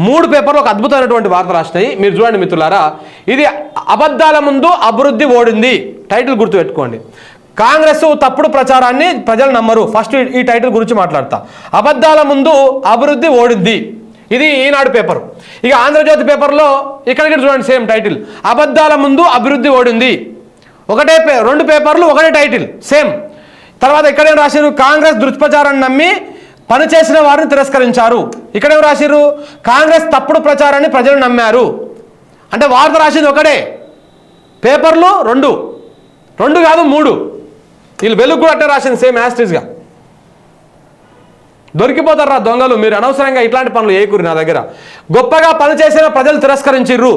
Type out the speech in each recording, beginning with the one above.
మూడు పేపర్లు ఒక అద్భుతమైనటువంటి వార్త రాసినాయి మీరు చూడండి మిత్రులారా ఇది అబద్ధాల ముందు అభివృద్ధి ఓడింది. టైటిల్ గుర్తుపెట్టుకోండి. కాంగ్రెస్ తప్పుడు ప్రచారాన్ని ప్రజలు నమ్మరు. ఫస్ట్ ఈ- టైటిల్ గురించి మాట్లాడతా. అబద్ధాల ముందు అభివృద్ధి ఓడింది. ఇది ఈనాడు పేపర్. ఇక ఆంధ్రజ్యోతి పేపర్లో ఇక్కడికి చూడండి సేమ్ టైటిల్ అబద్ధాల ముందు అభివృద్ధి ఓడింది. ఒకటే పే రెండు పేపర్లు ఒకటే టైటిల్ సేమ్ తర్వాత ఇక్కడేం రాశారు? కాంగ్రెస్ దుష్ప్రచారాన్ని నమ్మి పనిచేసిన వారిని తిరస్కరించారు. ఇక్కడేం రాసిర్రు? కాంగ్రెస్ తప్పుడు ప్రచారాన్ని ప్రజలు నమ్మారు. అంటే వార్త రాసింది ఒకటే. పేపర్లు రెండు. రెండు కాదు మూడు. వీళ్ళు వెలుగు కూడా అట్టే రాసింది సేమ్ యాస్టిస్గా దొరికిపోతారా దొంగలు? మీరు అనవసరంగా ఇట్లాంటి పనులు ఏకూరి నా దగ్గర. గొప్పగా పనిచేసిన ప్రజలు తిరస్కరించిర్రు.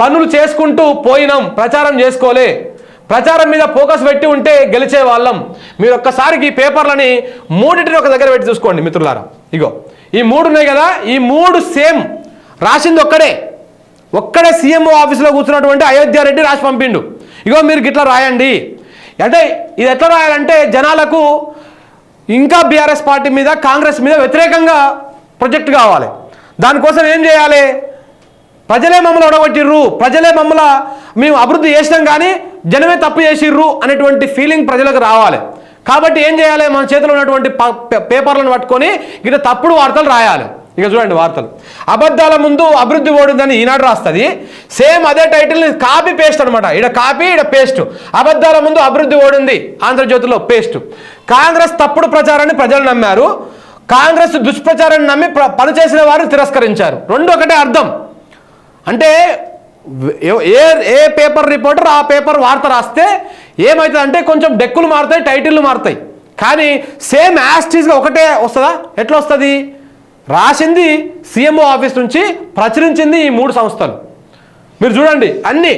పనులు చేసుకుంటూ పోయినాం ప్రచారం చేసుకోలే. ప్రచారం మీద ఫోకస్ పెట్టి ఉంటే గెలిచే వాళ్ళం. మీరు ఒక్కసారికి ఈ పేపర్లని మూడింటిని ఒక దగ్గర పెట్టి చూసుకోండి మిత్రులారా. ఇగో ఈ మూడు ఉన్నాయి కదా ఈ మూడు సేమ్. రాసింది ఒక్కడే. ఒక్కడే సీఎంఓ ఆఫీసులో కూర్చున్నటువంటి అయోధ్యారెడ్డి రాసి పంపిండు. ఇగో మీరు గిట్లా రాయండి. అంటే ఇది ఎట్లా రాయాలంటే జనాలకు ఇంకా బీఆర్ఎస్ పార్టీ మీద కాంగ్రెస్ మీద వ్యతిరేకంగా ప్రొజెక్ట్ కావాలి. దానికోసం ఏం చేయాలి? ప్రజలే మమ్మల్ని ఒడగొట్టిర్రు. ప్రజలే మమ్మల మేము అభివృద్ధి చేసినాం కానీ జనమే తప్పు చేసిర్రు అనేటువంటి ఫీలింగ్ ప్రజలకు రావాలి. కాబట్టి ఏం చేయాలి? మన చేతిలో ఉన్నటువంటి పేపర్లను పట్టుకొని ఇక తప్పుడు వార్తలు రాయాలి. ఇక చూడండి వార్తలు. అబద్ధాల ముందు అభివృద్ధి ఓడిందని ఈనాడు రాస్తుంది. సేమ్ అదే టైటిల్ని కాపీ పేస్ట్ అనమాట ఈడ కాపీ ఈడ పేస్ట్ అబద్ధాల ముందు అభివృద్ధి ఓడింది. ఆంధ్రజ్యోతిలో పేస్ట్ కాంగ్రెస్ తప్పుడు ప్రచారాన్ని ప్రజలు నమ్మారు. కాంగ్రెస్ దుష్ప్రచారాన్ని నమ్మి పనిచేసిన వారిని తిరస్కరించారు. రెండు ఒకటే అర్థం. అంటే ఏ- ఏ పేపర్ రిపోర్టర్ ఆ పేపర్ వార్త రాస్తే ఏమవుతుంది అంటే కొంచెం డెక్కులు మారుతాయి టైటిల్లు మారుతాయి. కానీ సేమ్ యాస్టీస్గా ఒకటే వస్తుందా? ఎట్లా వస్తుంది? రాసింది సీఎంఓ ఆఫీస్ నుంచి ప్రచురించింది ఈ మూడు సంస్థలు. మీరు చూడండి అన్ని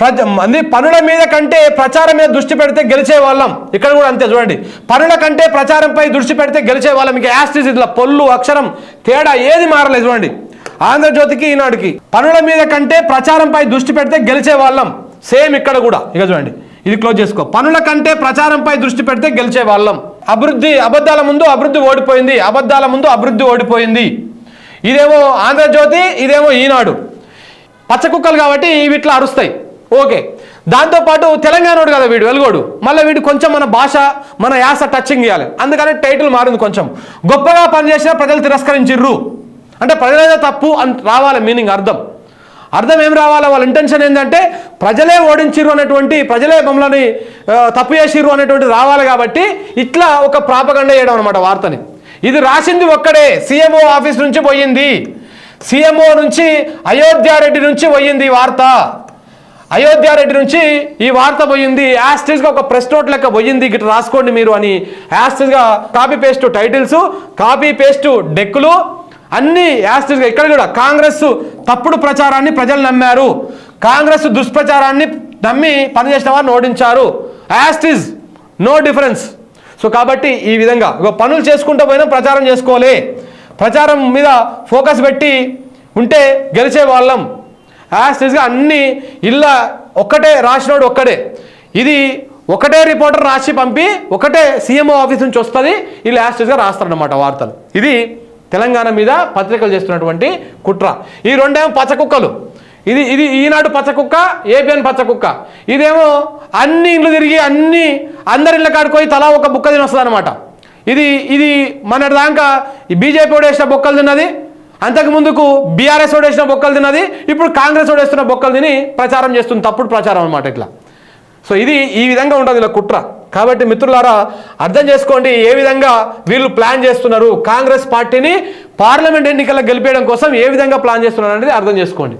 ప్రజ అన్ని పనుల మీద కంటే ప్రచారం మీద దృష్టి పెడితే గెలిచే వాళ్ళం. ఇక్కడ కూడా అంతే చూడండి. పనుల కంటే ప్రచారంపై దృష్టి పెడితే గెలిచే వాళ్ళం. ఇంకా యాస్టిస్ ఇట్లా పొల్లు అక్షరం తేడా ఏది మారలేదు చూడండి. ఆంధ్రజ్యోతికి ఈనాడుకి. పనుల మీద కంటే ప్రచారంపై దృష్టి పెడితే గెలిచే వాళ్ళం. సేమ్ ఇక్కడ కూడా. ఇక చూడండి. ఇది క్లోజ్ చేసుకో. పనుల కంటే ప్రచారంపై దృష్టి పెడితే గెలిచే వాళ్ళం. అభివృద్ధి అబద్ధాల ముందు అభివృద్ధి ఓడిపోయింది. అబద్ధాల ముందు అభివృద్ధి ఓడిపోయింది. ఇదేమో ఆంధ్రజ్యోతి ఇదేమో ఈనాడు. పచ్చ కుక్కలు కాబట్టి ఇవి ఇట్లా అరుస్తాయి. ఓకే. దాంతోపాటు తెలంగాణోడు కదా వీడు వెలుగోడు. మళ్ళీ వీడు కొంచెం మన భాష మన యాస టచింగ్ ఇవ్వాలి అందుకని టైటిల్ మారింది కొంచెం. గొప్పగా పనిచేసిన ప్రజలు తిరస్కరించిర్రు. అంటే ప్రజలేదో తప్పు అని రావాలి మీనింగ్ అర్థం. అర్థం ఏం రావాలి? వాళ్ళ ఇంటెన్షన్ ఏంటంటే ప్రజలే ఓడించిర్రు అనేటువంటి ప్రజలే మమ్మల్ని తప్పు చేసిర్రు అనేటువంటి రావాలి కాబట్టి ఇట్లా ఒక ప్రాపగండ చేయడం అనమాట వార్తని. ఇది రాసింది ఒక్కడే సీఎంఓ ఆఫీస్ నుంచి పోయింది. సీఎంఓ నుంచి అయోధ్యారెడ్డి నుంచి పోయింది ఈ వార్త. అయోధ్యారెడ్డి నుంచి ఈ వార్త పోయింది. యాస్టిస్గా ఒక ప్రెస్ నోట్ లెక్క పోయింది. గిట్ట రాసుకోండి మీరు అని యాస్టిస్గా copy paste titles copy paste డెక్కులు అన్ని యాస్టిస్గా ఇక్కడ కూడా కాంగ్రెస్ తప్పుడు ప్రచారాన్ని ప్రజలు నమ్మారు. కాంగ్రెస్ దుష్ప్రచారాన్ని నమ్మి పనిచేసిన వారిని ఓడించారు. యాస్టిస్ నో డిఫరెన్స్ సో కాబట్టి ఈ విధంగా పనులు చేసుకుంటూ పోయినా ప్రచారం చేసుకోలే. ప్రచారం మీద ఫోకస్ పెట్టి ఉంటే గెలిచే వాళ్ళం. యాస్టిస్గా అన్ని ఇళ్ళ ఒక్కటే రాసినోడు ఒక్కడే. ఇది ఒకటే రిపోర్టర్ రాసి పంపి ఒకటే సీఎంఓ ఆఫీస్ నుంచి వస్తుంది. వీళ్ళు యాస్టిస్గా రాస్తారన్నమాట వార్తలు. ఇది తెలంగాణ మీద పత్రికలు చేస్తున్నటువంటి కుట్ర. ఈ రెండేమో పచ్చ కుక్కలు ఇది ఇది ఈనాడు పచ్చ కుక్క ఏపీఎన్ పచ్చ కుక్క ఇదేమో అన్ని ఇండ్లు తిరిగి అన్ని అందరి ఇళ్ళ కాడుకోయి తలా ఒక బుక్క తినొస్తుందన్నమాట. అనమాట ఇది ఇది మన దాకా ఈ బీజేపీ ఓడేసిన బొక్కలు తిన్నది అంతకు ముందుకు బీఆర్ఎస్ ఓడేసిన బొక్కలు తిన్నది ఇప్పుడు కాంగ్రెస్ ఓడేస్తున్న బొక్కలు తిని ప్రచారం చేస్తుంది తప్పుడు ప్రచారం అనమాట ఇట్లా. సో ఇది ఈ విధంగా ఉంటుంది ఇలా కుట్ర. కాబట్టి మిత్రులారా అర్థం చేసుకోండి ఏ విధంగా వీళ్ళు ప్లాన్ చేస్తున్నారు. కాంగ్రెస్ పార్టీని పార్లమెంట్ ఎన్నికల్లో గెలిపేయడం కోసం ఏ విధంగా ప్లాన్ చేస్తున్నారు అనేది అర్థం చేసుకోండి.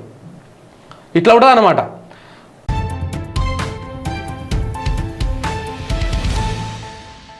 ఇట్లా ఉంటుంది అన్నమాట